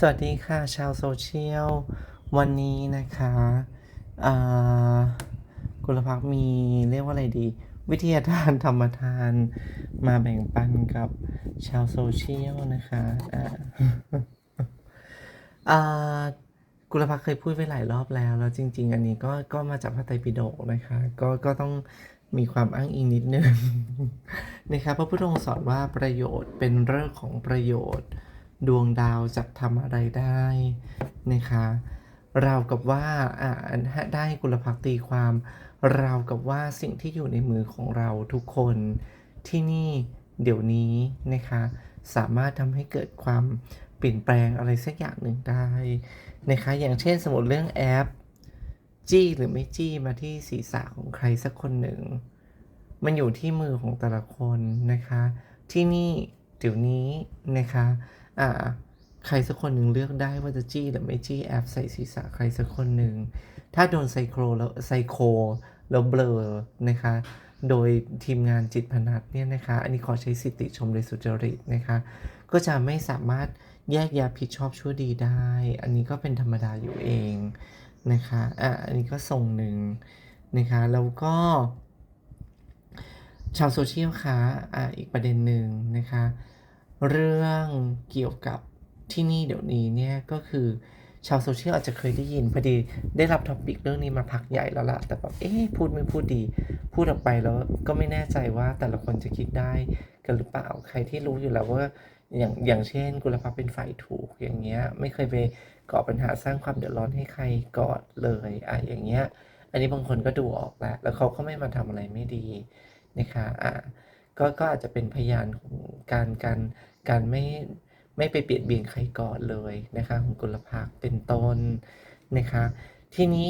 สวัสดีค่ะ ชาวโซเชียล วันนี้นะคะกุลภักมีเรียกว่าอะไรดี วิทยาทานธรรมทานมาแบ่งปันกับชาวโซเชียลนะคะกุลภักเคยพูดไปหลายรอบแล้ว แล้วจริง ๆ อันนี้ก็ก็มาจากพระไตรปิฎกนะคะ ก็ก็ต้องมีความอ้างอิงนิดนึงนะคะพระพุทธองค์สอนว่าประโยชน์เป็นเรื่องของประโยชน์ ดวงดาวจะทำอะไรได้นะคะราวกับว่าอ่าได้กุลภักตีความราวกับว่าสิ่งที่อยู่ในมือของเราทุกคนที่นี่เดี๋ยวนี้นะคะสามารถทำให้เกิดความเปลี่ยนแปลงอะไรสักอย่างหนึ่งได้นะคะอย่างเช่นสมมติเรื่องแอป จี้หรือไม่จี้มาที่ศีรษะของใครสักคนหนึ่ง มันอยู่ที่มือของแต่ละคนนะคะ ที่นี่เดี๋ยวนี้นะคะ อ่าใครสักคนหนึ่งเลือกได้ว่าจะจี้หรือไม่จี้แอปใส่ศีรษะใครสักคนหนึ่ง ถ้าโดนไซโครแล้วไซโคแล้วเบลอนะคะ โดยทีมงานจิตพนัทเนี่ยนะคะ อันนี้ขอใช้สิทธิชมโดยสุจริตนะคะ ก็จะไม่สามารถแยกยะผิดชอบชั่วดีได้ อันนี้ก็เป็นธรรมดาอยู่เองนะคะ อะ อันนี้ก็ทรงหนึ่งนะคะ แล้วก็ ชาวโซเชียลคะอะอีกประเด็นหนึ่งนะคะ เรื่องเกี่ยวกับที่นี่เดี๋ยวนี้เนี่ยก็คือชาวโซเชียลอาจจะเคยได้ยินพอดีได้รับท็อปิกเรื่องนี้มาพักใหญ่แล้วล่ะแต่แบบเอ๊ะพูดไม่พูดดี พูดออกไปแล้วก็ไม่แน่ใจว่าแต่ละคนจะคิดได้กันหรือเปล่าใครที่รู้อยู่แล้วว่าอย่างอย่างเช่นกุลภักษ์เป็นฝ่ายถูกอย่างเงี้ยไม่เคยไปก่อปัญหาสร้างความเดือดร้อนให้ใครก่อนเลยอะอย่างเงี้ย อันนี้บางคนก็ดูออกแล้วแล้วเขาก็ไม่มาทำอะไรไม่ดีนะคะอะ ก็ก็อาจจะเป็นพยานของการการการไม่ไม่ไปเบียดเบียนใครก่อนเลยนะคะของกุลภักเป็นต้นนะคะ ทีนี้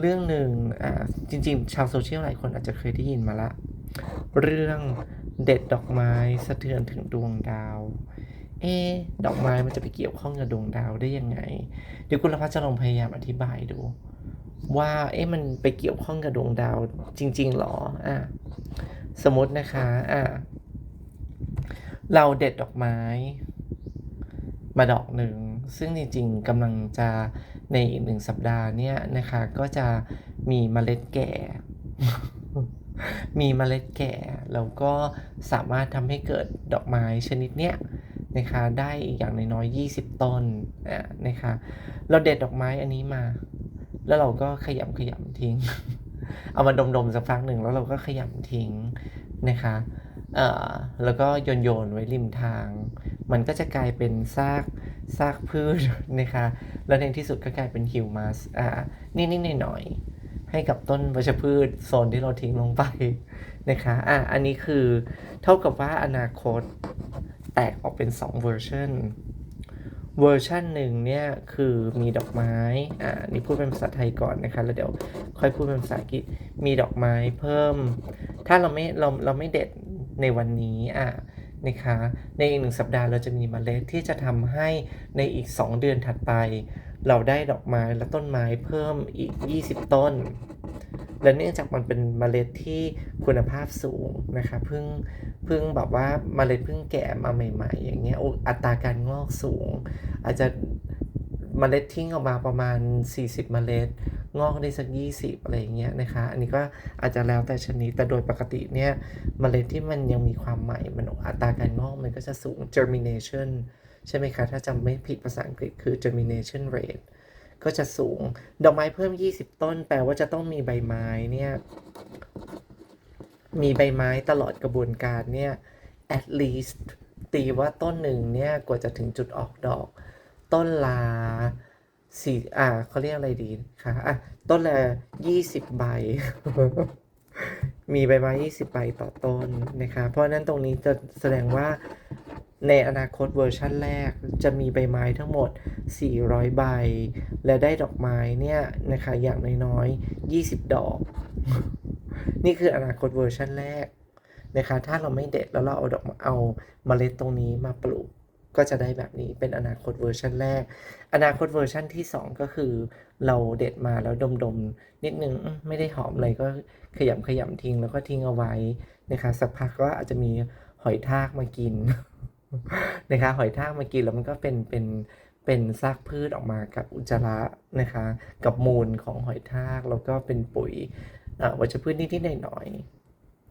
เรื่องหนึ่งอ่าจริง ๆ ชาวโซเชียลหลายคนอาจจะเคยได้ยินมาละ เรื่องเด็ดดอกไม้สะเทือนถึงดวงดาว เอ๊ดอกไม้มันจะไปเกี่ยวข้องกับดวงดาวได้ยังไง เดี๋ยวคุณรพัฒน์จะลองพยายามอธิบายดู ว่าเอ๊ะมันไปเกี่ยวข้องกับดวงดาวจริง ๆหรออะ สมมตินะคะ อะเราเด็ดดอกไม้ มาดอกหนึ่ง ซึ่งจริงๆกำลังจะในอีกหนึ่งสัปดาห์เนี่ยนะคะ ก็จะมีเมล็ดแก่ มีเมล็ดแก่ แล้วก็สามารถทำให้เกิดดอกไม้ชนิดเนี้ยนะคะได้อีกอย่างน้อยๆ20 ต้นอะนะคะ เราเด็ดดอกไม้อันนี้มา แล้วเราก็ขยำขยำทิ้ง เอามาดมๆสักพักหนึ่งแล้วเราก็ขยำทิ้งนะคะแล้วก็โยนโยนไว้ริมทาง มันก็จะกลายเป็นซากซากพืชนะคะ แล้วในที่สุดก็กลายเป็นฮิวมัสอ่านิดๆหน่อยๆให้กับต้นวัชพืชโซนที่เราทิ้งลงไปนะคะอะอันนี้คือเท่ากับว่าอนาคตแตกออกเป็น 2 เวอร์ชัน เวอร์ชันหนึ่งเนี่ยคือมีดอกไม้ อ่า นี่พูดเป็นภาษาไทยก่อนนะคะ แล้วเดี๋ยวค่อยพูดเป็นภาษาอังกฤษ มีดอกไม้เพิ่ม ถ้าเราไม่เราเราไม่เด็ดในวันนี้ อะนะคะ ในอีกหนึ่งสัปดาห์เราจะมีมเมล็ดที่จะทำให้ในอีก 2 เดือนถัดไป เราได้ดอกไม้และต้นไม้เพิ่มอีก 20 ต้น และเนื่องจากมันเป็นเมล็ดที่คุณภาพสูงนะคะเพิ่งเพิ่งแบบว่าเมล็ดเพิ่งแก่มาใหม่ ๆ อย่างเงี้ยอ้อัตราการงอกสูง อาจจะเมล็ดทิ้งออกมาประมาณ 40 เมล็ด งอกได้สัก 20 อะไรอย่างเงี้ยนะคะ อันนี้ก็อาจจะแล้วแต่ชนิด แต่โดยปกติเนี่ยเมล็ดที่มันยังมีความใหม่ มันอัตราการงอกมันก็จะสูง germination ใช่ไหมคะ ถ้าจำไม่ผิดภาษาอังกฤษคือ germination rate ก็จะสูง ดอกไม้เพิ่ม 20 ต้น แปลว่าจะต้องมีใบไม้เนี่ย มีใบไม้ตลอดกระบวนการเนี่ย at least ตีว่าต้นหนึ่งเนี่ยกว่าจะถึงจุดออกดอก ต้นละสี่อ่าเขาเรียกอะไรดีคะอะต้นละยี่สิบใบ มีใบไม้ยี่สิบใบต่อต้นนะคะ เพราะนั้นตรงนี้จะแสดงว่า ในอนาคตเวอร์ชั่นแรกจะมีใบไม้ทั้งหมด 400 ใบ และได้ดอกไม้เนี่ยนะคะอย่างน้อยๆ 20 ดอก นี่คืออนาคตเวอร์ชันแรกนะคะ ถ้าเราไม่เด็ดแล้วเราเอาดอกเอาเมล็ดตรงนี้มาปลูกก็จะได้แบบนี้เป็นอนาคตเวอร์ชันแรก อนาคตเวอร์ชันที่ 2 ก็คือเราเด็ดมาแล้วดมๆ นิดนึงไม่ได้หอมเลยก็ขยำขยำทิ้งแล้วก็ทิ้งเอาไว้นะคะสักพักก็อาจจะมีหอยทากมากิน นะคะหอยทากมากินแล้วมันก็เป็นเป็นเป็นซากพืชออกมากับอุจจาระนะคะ กับมูลของหอยทากแล้วก็เป็นปุ๋ยอ่าวัชพืชนิดๆหน่อย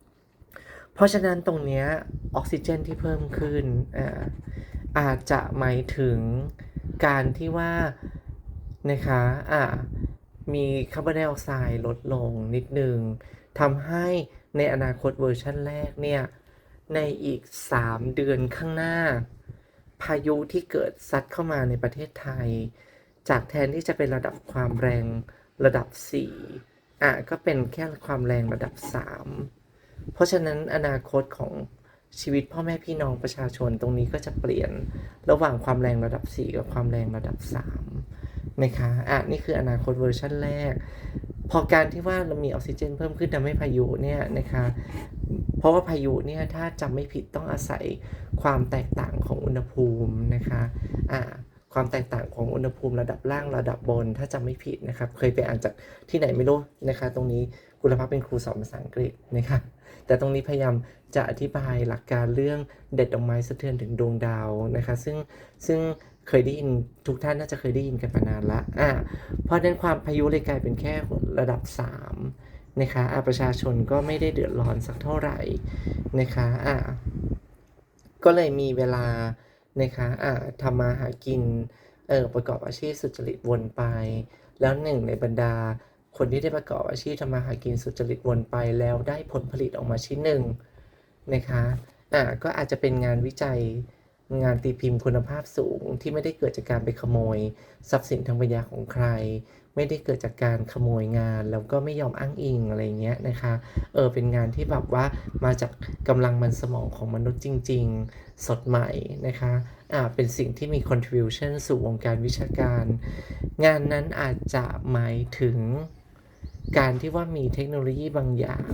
ๆเพราะฉะนั้นตรงนี้ออกซิเจนที่เพิ่มขึ้นอาอาจจะหมายถึงการที่ว่านะคะอ่ามีคาร์บอนไดออกไซด์ลดลงนิดนึงทำให้ในอนาคตเวอร์ชันแรกเนี่ย ในอีก 3 เดือนข้างหน้า พายุที่เกิดซัดเข้ามาในประเทศไทย จากแทนที่จะเป็นระดับความแรงระดับ 4 อะ ก็เป็นแค่ความแรงระดับ 3 เพราะฉะนั้นอนาคตของชีวิตพ่อแม่พี่น้องประชาชนตรงนี้ก็จะเปลี่ยนระหว่างความแรงระดับ 4 กับความแรงระดับ 3 นะคะ อะ นี่คืออนาคตเวอร์ชันแรก พอการที่ว่าเรามีออกซิเจน เพิ่มขึ้นทำให้พายุเนี่ยนะคะเพราะว่าพายุเนี่ยถ้าจำไม่ผิดต้องอาศัยความแตกต่างของอุณหภูมินะคะอ่าความแตกต่างของอุณหภูมิระดับล่างระดับบน ถ้าจำไม่ผิดนะครับเคยไปอ่านจากที่ไหนไม่รู้นะคะ ตรงนี้กุลภาพเป็นครูสอนภาษาอังกฤษนะคะแต่ตรงนี้พยายามจะอธิบายหลักการเรื่องเด็ดดอกไม้สะเทือนถึงดวงดาวนะคะ ซึ่งซึ่ง เคยได้ยินทุกท่านน่าจะเคยได้ยินกันมานานละอ่าเพราะฉะนั้นความพายุเลยกลายเป็นแค่ระดับ 3 นะคะอะประชาชนก็ไม่ได้เดือดร้อนสักเท่าไหร่นะคะอะก็เลยมีเวลานะคะอะทำมาหากินเออประกอบอาชีพสุจริตวนไป แล้วหนึ่งในบรรดาคนที่ได้ประกอบอาชีพทำมาหากินสุจริตวนไปแล้วได้ผลผลิตออกมาชิ้นหนึ่งนะคะอะก็อาจจะเป็นงานวิจัย งานตีพิมพ์คุณภาพสูงที่ไม่ได้เกิดจากการไปขโมย ทรัพย์สินทางปัญญาของใคร ไม่ได้เกิดจากการขโมยงาน แล้วก็ไม่ยอมอ้างอิงอะไรเงี้ยนะคะเออเป็นงานที่แบบว่ามาจากกำลังมันสมองของมนุษย์จริง ๆ สดใหม่นะคะอ่าเป็นสิ่งที่มี contribution สู่วงการวิชาการ งานนั้นอาจจะหมายถึงการที่ว่ามีเทคโนโลยีบางอย่าง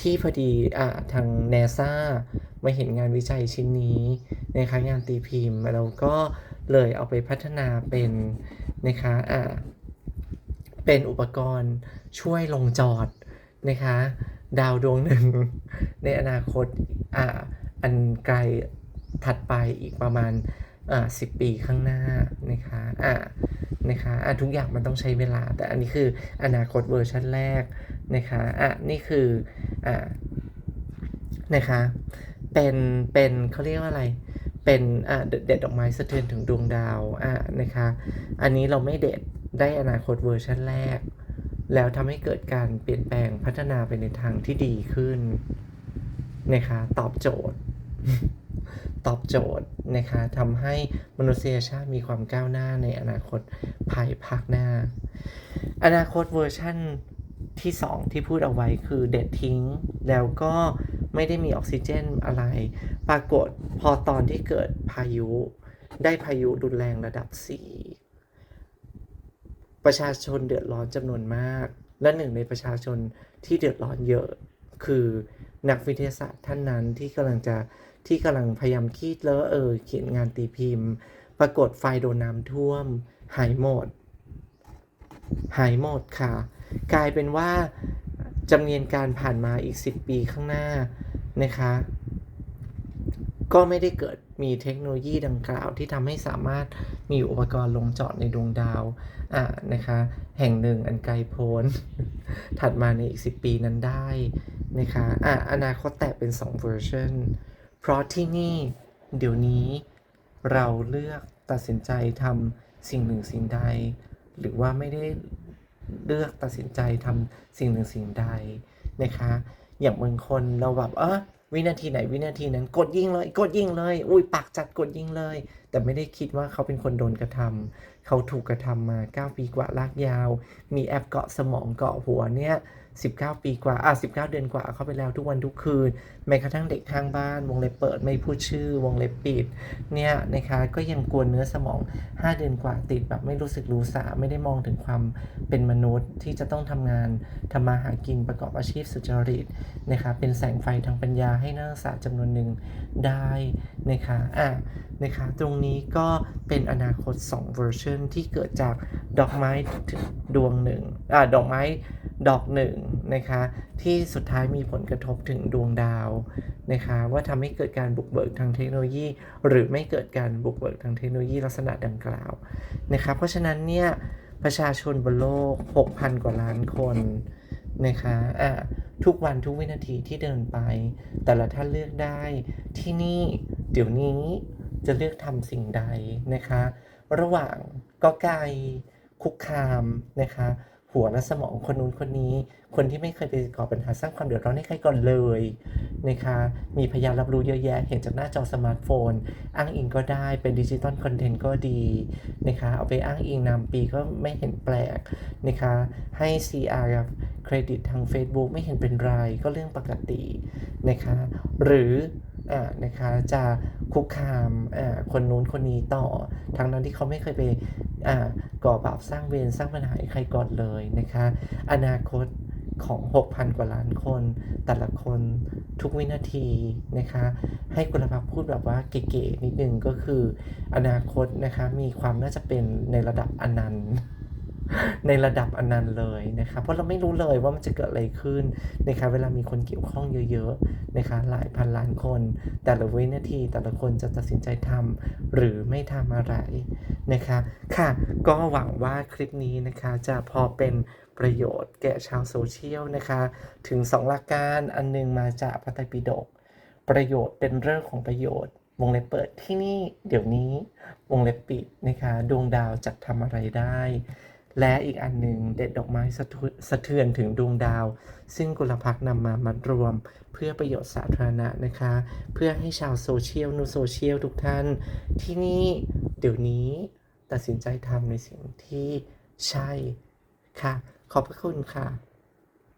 ที่พอดีอ่าทาง NASA มาเห็นงานวิจัยชิ้นนี้นะคะงานตีพิมพ์แล้วก็เลยเอาไปพัฒนาเป็นนะคะอ่าเป็นอุปกรณ์ช่วยลงจอดนะคะดาวดวงหนึ่ง ในอนาคตอ่าอันไกลถัดไปอีกประมาณอ่าสิปีข้างหน้านะคะอ่านะคะอะทุกอย่างมันต้องใช้เวลา แต่อันนี้คืออนาคตเวอร์ชันแรกนะคะอะนี่คือ อ่านะคะ เป็นเป็นเขาเรียกว่าอะไรเป็นอ่าเด็ดเด็ดดอกไม้สะเทือนถึงดวงดาวอ่านะคะ อันนี้เราไม่เด็ดได้อนาคตเวอร์ชันแรก แล้วทำให้เกิดการเปลี่ยนแปลงพัฒนาไปในทางที่ดีขึ้นนะคะตอบโจทย์ ตอบโจทย์นะคะทำให้มนุษยชาติมีความก้าวหน้าในอนาคตภายภาคหน้า อนาคตเวอร์ชั่น ที่ 2 ที่พูดเอาไว้คือเด็ดทิ้ง แล้วก็ไม่ได้มีออกซิเจนอะไร ปรากฏพอตอนที่เกิดพายุได้พายุรุนแรงระดับ 4 ประชาชนเดือดร้อนจำนวนมาก และหนึ่งในประชาชนที่เดือดร้อนเยอะคือนักวิทยาศาสตร์ท่านนั้นที่กำลังจะที่กำลังพยายามคิดแล้วเออเขียนงานตีพิมพ์ ปรากฏไฟโดนน้ำท่วม หายหมด หายหมดค่ะ กลายเป็นว่าจำเนียนการผ่านมาอีก 10 ปีข้างหน้านะคะ ก็ไม่ได้เกิดมีเทคโนโลยีดังกล่าวที่ทำให้สามารถมีอุปกรณ์ลงจอดในดวงดาวอ่านะคะ แห่งหนึ่งอันไกลโพ้น ถัดมาในอีก 10 ปีนั้นได้นะคะอะอนาคตแตกเป็น 2 เวอร์ชันเพราะที่นี่เดี๋ยวนี้เราเลือกตัดสินใจทำสิ่งหนึ่งสิ่งใด หรือว่าไม่ได้ เลือกตัดสินใจทำสิ่งหนึ่งสิ่งใดนะคะ อย่างบางคนเราแบบเออวินาทีไหนวินาทีนั้นกดยิงเลย กดยิงเลย อุ้ยปากจัดกดยิงเลยแต่ไม่ได้คิดว่าเขาเป็นคนโดนกระทำเขาถูกกระทำมา 9 ปีกว่าลากยาว มีแอปเกาะสมองเกาะหัวเนี่ย19 ปีกว่า อะ 19 เดือนกว่าเข้าไปแล้วทุกวันทุกคืน แม้กระทั่งเด็กข้างบ้าน วงเล็บเปิดไม่พูดชื่อ วงเล็บปิด เนี่ยนะคะก็ยังกวนเนื้อสมอง 5 เดือนกว่าติดแบบไม่รู้สึกรู้สาไม่ได้มองถึงความเป็นมนุษย์ที่จะต้องทำงานทำมาหากินประกอบอาชีพสุจริตนะคะเป็นแสงไฟทางปัญญาให้นักศึกษาจำนวนหนึ่งได้นะคะอะนะคะตรงนี้ก็เป็นอนาคต 2 เวอร์ชันที่เกิดจากดอกไม้ดวงหนึ่งอ่าดอกไม้ดอกหนึ่งนะคะ ที่สุดท้ายมีผลกระทบถึงดวงดาวนะคะ ว่าทำให้เกิดการบุกเบิกทางเทคโนโลยี หรือไม่เกิดการบุกเบิกทางเทคโนโลยีลักษณะดังกล่าวนะคะเพราะฉะนั้นเนี่ยประชาชนบนโลก 6,000 กว่าล้านคนนะคะอะทุกวันทุกวินาทีที่เดินไป แต่ละท่านเลือกได้ที่นี่ เดี๋ยวนี้ จะเลือกทำสิ่งใดนะคะ ระหว่างก็ไก่คุกคามนะคะ หัวและสมองคนนู้นคนนี้ คนที่ไม่เคยไปก่อปัญหาสร้างความเดือดร้อนให้ใครก่อนเลยนะคะ มีพยานรับรู้เยอะแยะ เห็นจากหน้าจอสมาร์ทโฟน อ้างอิงก็ได้เป็นดิจิตอลคอนเทนต์ก็ดีนะคะเอาไปอ้างอิงนำปีก็ไม่เห็นแปลกนะคะให้ CR เครดิตทาง Facebook ไม่เห็นเป็นไรก็เรื่องปกตินะคะ หรือ นะคะจะคุกคามอ่าคนนู้นคนนี้ต่อ ทั้งนั้นที่เขาไม่เคยไปอ่าก่อบาปสร้างเวรสร้างปัญหาให้ใครก่อนเลยนะคะ อนาคตของ 6,000 กว่าล้านคน แต่ละคนทุกวินาทีนะคะ ให้กุลภักษ์พูดแบบว่าเก๋ๆนิดนึงก็คือ อนาคตนะคะมีความน่าจะเป็นในระดับอนันต์ ในระดับอนันต์เลยนะคะเพราะเราไม่รู้เลยว่ามันจะเกิดอะไรขึ้นนะคะเวลามีคนเกี่ยวข้องเยอะๆนะคะหลายพันล้านคน แต่ละวินาทีแต่ละคนจะตัดสินใจทำหรือไม่ทำอะไรนะคะค่ะ ก็หวังว่าคลิปนี้นะคะจะพอเป็นประโยชน์แก่ชาวโซเชียลนะคะ ถึง 2 หลักการอันหนึงมาจากพระไตรปิฎกประโยชน์เป็นเรื่องของประโยชน์ วงเล็บเปิดที่นี่เดี๋ยวนี้ วงเล็บปิดนะคะ ดวงดาวจะทำอะไรได้ และอีกอันหนึ่งเด็ดดอกไม้สะสะเทือนถึงดวงดาว ซึ่งกุลพักนำมามัดรวมเพื่อประโยชน์สาธารณะนะคะ เพื่อให้ชาวโซเชียลนูโซเชียลทุกท่าน ที่นี่เดี๋ยวนี้ตัดสินใจทำในสิ่งที่ใช่ค่ะ ขอบพระคุณค่ะ